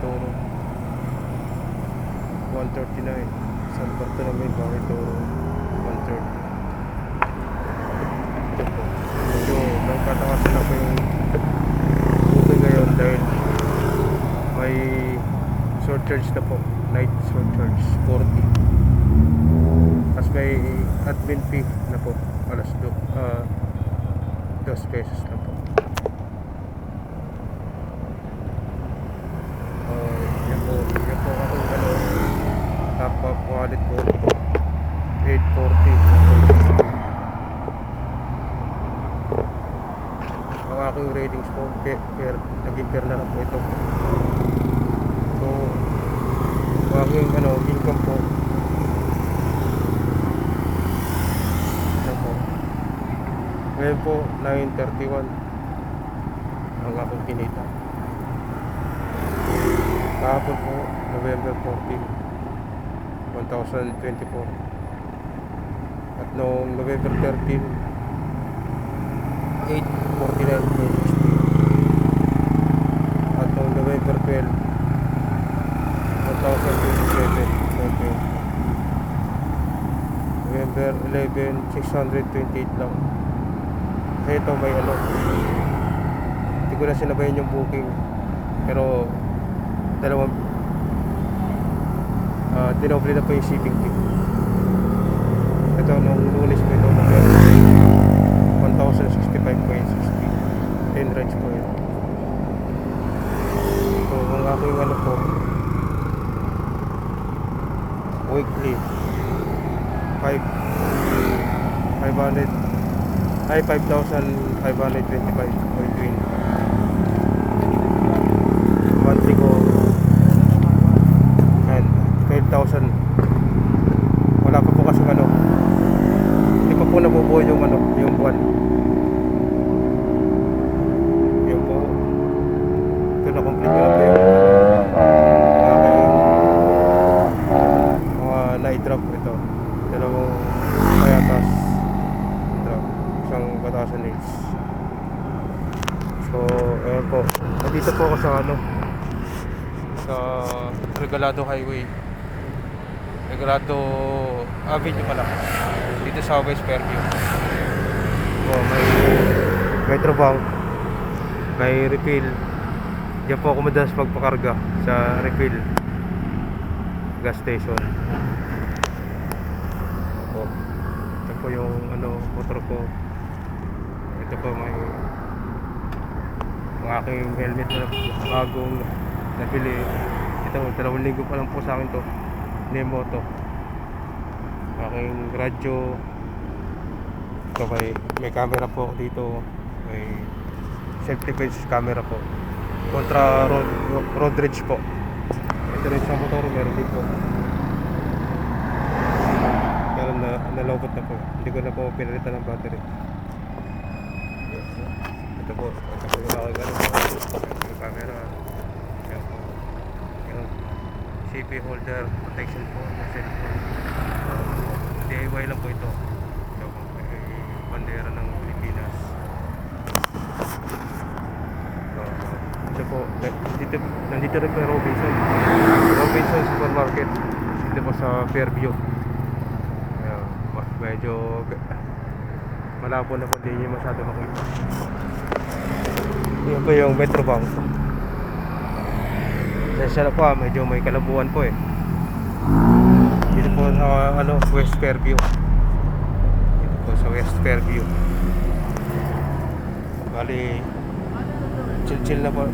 Toro. 139 San Bartolome Bari Toro 130 ito po medyo nagkatakasan na po yung booking ngayon dahil may short charge na po. Night short charge 40 tapos may admin fee na po. Alas do ah 2 pesos na po Uh, yan po, yan po akong ano, top wallet po. 840. Ang aking ratings po, per, per, naging per na lang po ito. So, ang aking ano, income po. Yan po. Ngayon po, 931 ang aking kinita. Kahapon po, November 14, 1024. At noong November 13, 849 At noong November 12, 1027. November 11, 628 lang. Kasi ito may ano, hindi ko na sinabayan yung booking. Pero dalawang uh, dinoble na po yung shipping fee. Ito nung lunes po ito nung 1065.60 10 rides po yun. So ang aking ano po weekly 5 500 ay 5,525.20 monthly ko and 12,000 wala pa po kasi ano hindi pa po nabubuo yung ano yung buwan yun po ito na complete ko na po yung aking mga na-drop ito dalawang payatas drop needs so ayun po. Nandito po ako sa ano sa Regalado Highway. Regalado Avenue pala. Dito sa West Fairview. Oh, may Metrobank may refill. Diyan po ako madalas magpakarga sa refill. Gas station. Oh, ito po yung ano motor ko ito po may ang aking helmet na bagong nabili. Ito dalawang linggo pa lang po sa akin to. Nemoto. Aking radyo. Ito may, may camera po dito. May self defense camera po. Kontra road, road rage po. Ito rin sa motor meron din po. Pero na, nalobot na po. Hindi ko na po pinalitan ng battery ito po. Aking ano po yung camera. CP holder protection po ng cellphone. DIY lang po ito. Ito may bandera ng Pilipinas. Ito po. Dito, nandito rin po Robinson. Robinson Supermarket. Dito po sa Fairview. Medyo malabo na po. Hindi nyo masyado makita yun po yung Metrobank Pasensya na po ah, medyo may kalabuan po eh. Dito po sa ano, West Fairview. Dito po sa West Fairview. Bali chill chill na po.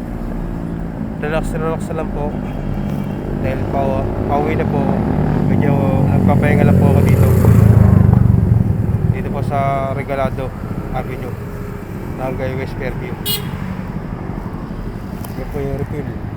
Relax relax na lang po. Dahil pa, pauwi na po. Medyo nagpapahinga lang po ako dito. Dito po sa Regalado Avenue. Nangay West Fairview yan po yung refill